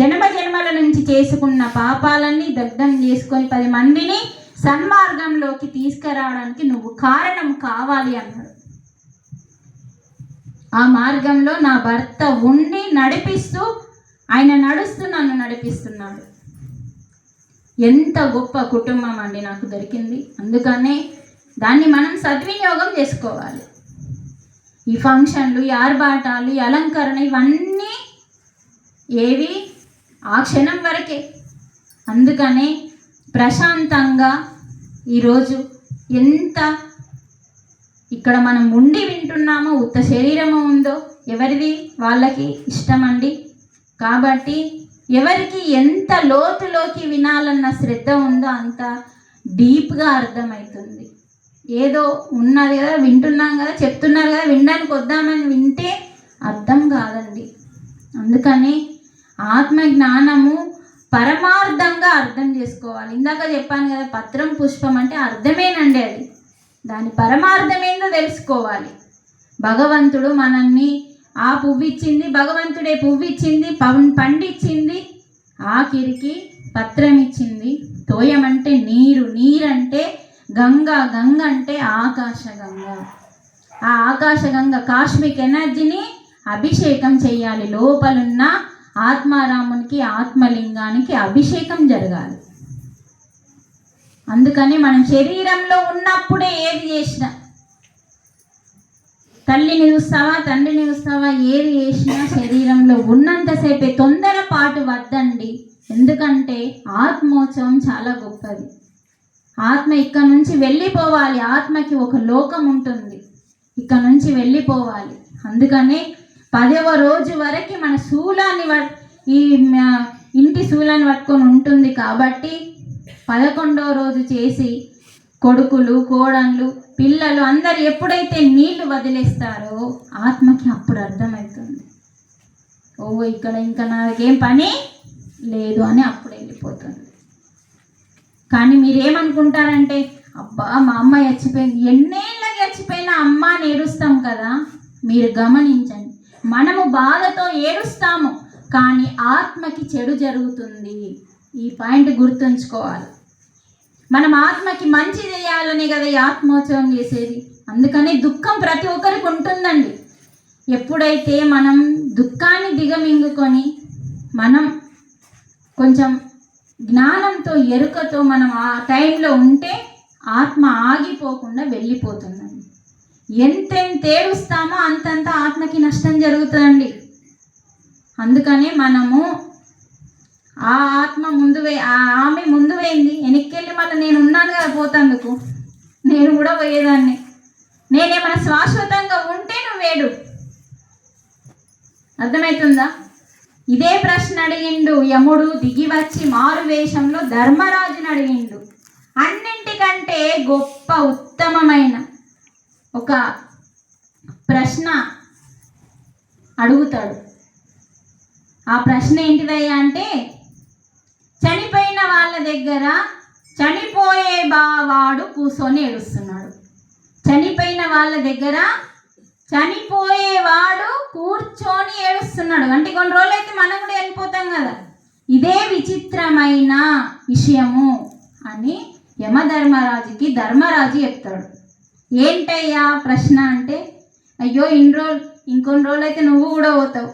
జన్మ జన్మల నుంచి చేసుకున్న పాపాలన్నీ దగ్ధం చేసుకొని పది మందిని సన్మార్గంలోకి తీసుకురావడానికి నువ్వు కారణం కావాలి అన్నాడు. ఆ మార్గంలో నా భర్త ఉండి నడిపిస్తూ ఆయన నడుస్తూ నన్ను నడిపిస్తున్నాడు. ఎంత గొప్ప కుటుంబం అండి నాకు దొరికింది. అందుకనే దాన్ని మనం సద్వినియోగం చేసుకోవాలి. ఈ ఫంక్షన్లు ఈ ఆర్భాటాలు ఈ అలంకరణ ఇవన్నీ ఏవి ఆ క్షణం వరకే. అందుకనే ప్రశాంతంగా ఈరోజు ఎంత ఇక్కడ మనం ఉండి వింటున్నామో ఉత్త శరీరము ఉందో ఎవరిది? వాళ్ళకి ఇష్టమండి. కాబట్టి ఎవరికి ఎంత లోతులోకి వినాలన్న శ్రద్ధ ఉందో అంత డీప్గా అర్థమవుతుంది. ఏదో ఉన్నది కదా వింటున్నాం కదా చెప్తున్నారు కదా వినడానికి వద్దామని వింటే అర్థం కాదండి. అందుకని ఆత్మ జ్ఞానము పరమార్థంగా అర్థం చేసుకోవాలి. ఇందాక చెప్పాను కదా పత్రం పుష్పం అంటే అర్థమేనండి అది. దాని పరమార్థమేందో తెలుసుకోవాలి. భగవంతుడు మనల్ని ఆ పువ్వు ఇచ్చింది భగవంతుడే పువ్వు ఇచ్చింది పండిచ్చింది ఆఖరికి పత్రం ఇచ్చింది తోయమంటే నీరు నీరంటే గంగ గంగ అంటే ఆకాశ గంగ. ఆ ఆకాశ గంగ కాస్మిక్ ఎనర్జీని అభిషేకం చేయాలి. లోపలున్న ఆత్మారామునికి ఆత్మలింగానికి అభిషేకం జరగాలి. అందుకని మనం శరీరంలో ఉన్నప్పుడే ఏది చేసినా తల్లిని చూస్తావా తండ్రిని చూస్తావా ఏది చేసినా శరీరంలో ఉన్నంతసేపే తొందరపాటు వద్దండి. ఎందుకంటే ఆత్మోత్సవం చాలా గొప్పది. ఆత్మ ఇక్కడ నుంచి వెళ్ళిపోవాలి. ఆత్మకి ఒక లోకం ఉంటుంది. ఇక్కడ నుంచి వెళ్ళిపోవాలి. అందుకనే పదవ రోజు వరకు మన శూలాన్ని ఈ ఇంటి శూలాన్ని పట్టుకొని ఉంటుంది కాబట్టి పదకొండవ రోజు చేసి కొడుకులు కోడళ్ళు పిల్లలు అందరు ఎప్పుడైతే నీళ్ళు వదిలేస్తారో ఆత్మకి అప్పుడు అర్థమవుతుంది. ఓ ఇక్కడ ఇంకా నాకేం పని లేదు అని అప్పుడు వెళ్ళిపోతుంది. కానీ మీరేమనుకుంటారంటే అబ్బా మా అమ్మ చచ్చిపోయింది. ఎన్నేళ్ళకి చచ్చిపోయినా అమ్మ నేరుస్తాం కదా మీరు గమనించండి. మనము బాధతో ఏడుస్తాము కానీ ఆత్మకి చెడు జరుగుతుంది. ఈ పాయింట్ గుర్తుంచుకోవాలి. మనం ఆత్మకి మంచి చేయాలని కదా ఈ ఆత్మోత్సవం చేసేది. అందుకని దుఃఖం ప్రతి ఒక్కరికి ఉంటుందండి. ఎప్పుడైతే మనం దుఃఖాన్ని దిగమింగుకొని మనం కొంచెం జ్ఞానంతో ఎరుకతో మనం ఆ టైంలో ఉంటే ఆత్మ ఆగిపోకుండా వెళ్ళిపోతుందండి ఎంతెంత ఏడుస్తామో అంతంత ఆత్మకి నష్టం జరుగుతుందండి. అందుకనే మనము ఆ ఆత్మ ముందు వే ఆ ఆమె ముందు పోయింది వెనక్కి మళ్ళీ నేను ఉన్నాను కదా పోతందుకు. నేను కూడా పోయేదాన్ని. నేనేమైనా శాశ్వతంగా ఉంటే నువ్వు వేడు అర్థమవుతుందా ఇదే ప్రశ్న అడిగిండు. యముడు దిగి వచ్చి మారు వేషంలో ధర్మరాజుని అడిగిండు. అన్నింటికంటే గొప్ప ఉత్తమమైన ఒక ప్రశ్న అడుగుతాడు. ఆ ప్రశ్న ఏంటిదయ్యా అంటే చనిపోయిన వాళ్ళ దగ్గర చనిపోయే బావాడు కూర్చొని ఏడుస్తున్నాడు. చనిపోయిన వాళ్ళ దగ్గర చనిపోయేవాడు కూర్చొని ఏడుస్తున్నాడు. అంటే కొన్ని రోజులు అయితే మనం కూడా వెళ్ళిపోతాం కదా. ఇదే విచిత్రమైన విషయము అని యమధర్మరాజుకి ధర్మరాజు చెప్తాడు. ఏంటయ్యా ప్రశ్న అంటే అయ్యో ఇన్ని రోజులు ఇంకొన్ని రోజులు అయితే నువ్వు కూడా పోతావు.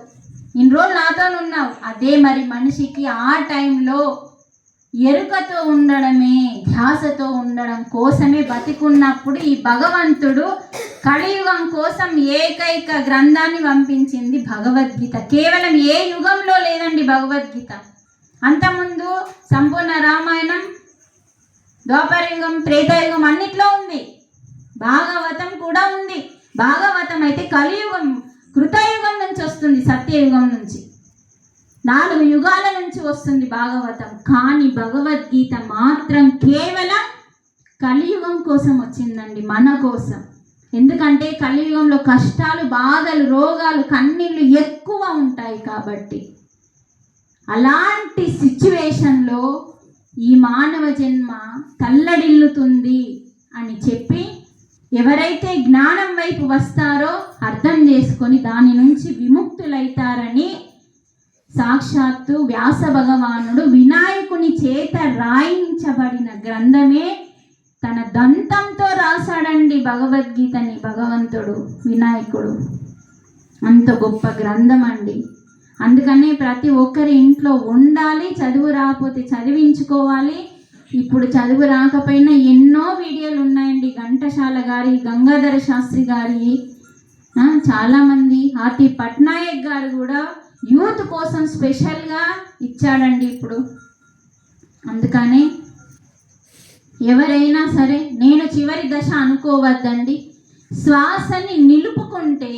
ఇన్ని రోజులు నాతో ఉన్నావు. అదే మరి మనిషికి ఆ టైంలో ఎరుకతో ఉండడమే ధ్యాసతో ఉండడం కోసమే బతికున్నప్పుడు ఈ భగవంతుడు కలియుగం కోసం ఏకైక గ్రంథాన్ని పంపించింది భగవద్గీత. కేవలం ఏ యుగంలో లేదండి భగవద్గీత. అంతకుముందు సంపూర్ణ రామాయణం ద్వాపరయుగం త్రేతాయుగం అన్నిట్లో ఉంది. భాగవతం కూడా ఉంది. భాగవతం అయితే కలియుగం కృతయుగం నుంచి వస్తుంది సత్యయుగం నుంచి. నాలుగు యుగాల నుంచి వస్తుంది భాగవతం. కానీ భగవద్గీత మాత్రం కేవలం కలియుగం కోసం వచ్చిందండి మన కోసం. ఎందుకంటే కలియుగంలో కష్టాలు బాధలు రోగాలు కన్నీళ్ళు ఎక్కువ ఉంటాయి కాబట్టి. అలాంటి సిచ్యువేషన్లో ఈ మానవ జన్మ తల్లడిల్లుతుంది అని చెప్పి ఎవరైతే జ్ఞానం వైపు వస్తారో అర్థం చేసుకొని దాని నుంచి విముక్తులైతారని సాక్షాత్తు వ్యాస భగవానుడు వినాయకుని చేత రాయించబడిన గ్రంథమే తన దంతంతో రాశాడండి భగవద్గీతని భగవంతుడు వినాయకుడు. అంత గొప్ప గ్రంథం అండి అందుకనే ప్రతి ఒక్కరి ఇంట్లో ఉండాలి చదువు రాకపోతే చదివించుకోవాలి ఇప్పుడు చదువు రాకపోయినా ఎన్నో వీడియోలు ఉన్నాయండి. ఘంటసాల గారి గంగాధర శాస్త్రి గారి చాలామంది. ఆర్టీ పట్నాయక్ గారు కూడా యూత్ కోసం స్పెషల్గా ఇచ్చాడండి ఇప్పుడు. అందుకనే ఎవరైనా సరే నేను చివరి దశ అనుకోవద్దండి. శ్వాసని నిలుపుకుంటే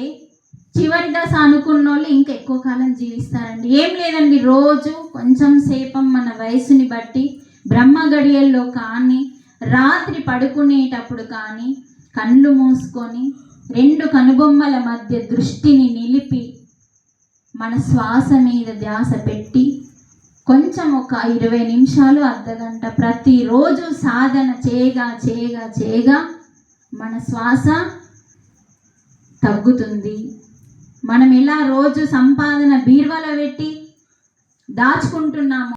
చివరి దశ అనుకున్న వాళ్ళు ఇంకా ఎక్కువ కాలం జీవిస్తారండి. ఏం లేదండి రోజు కొంచెం సేపం మన వయసుని బట్టి బ్రహ్మ గడియల్లో కానీ రాత్రి పడుకునేటప్పుడు కానీ కళ్ళు మూసుకొని రెండు కనుబొమ్మల మధ్య దృష్టిని నిలిపి మన శ్వాస మీద ధ్యాస పెట్టి కొంచెం ఒక ఇరవై నిమిషాలు అర్ధగంట ప్రతిరోజు సాధన చేయగా చేయగా చేయగా మన శ్వాస తగ్గుతుంది. మనం ఎలా రోజు సంపాదన బీరువాలో పెట్టి దాచుకుంటున్నాము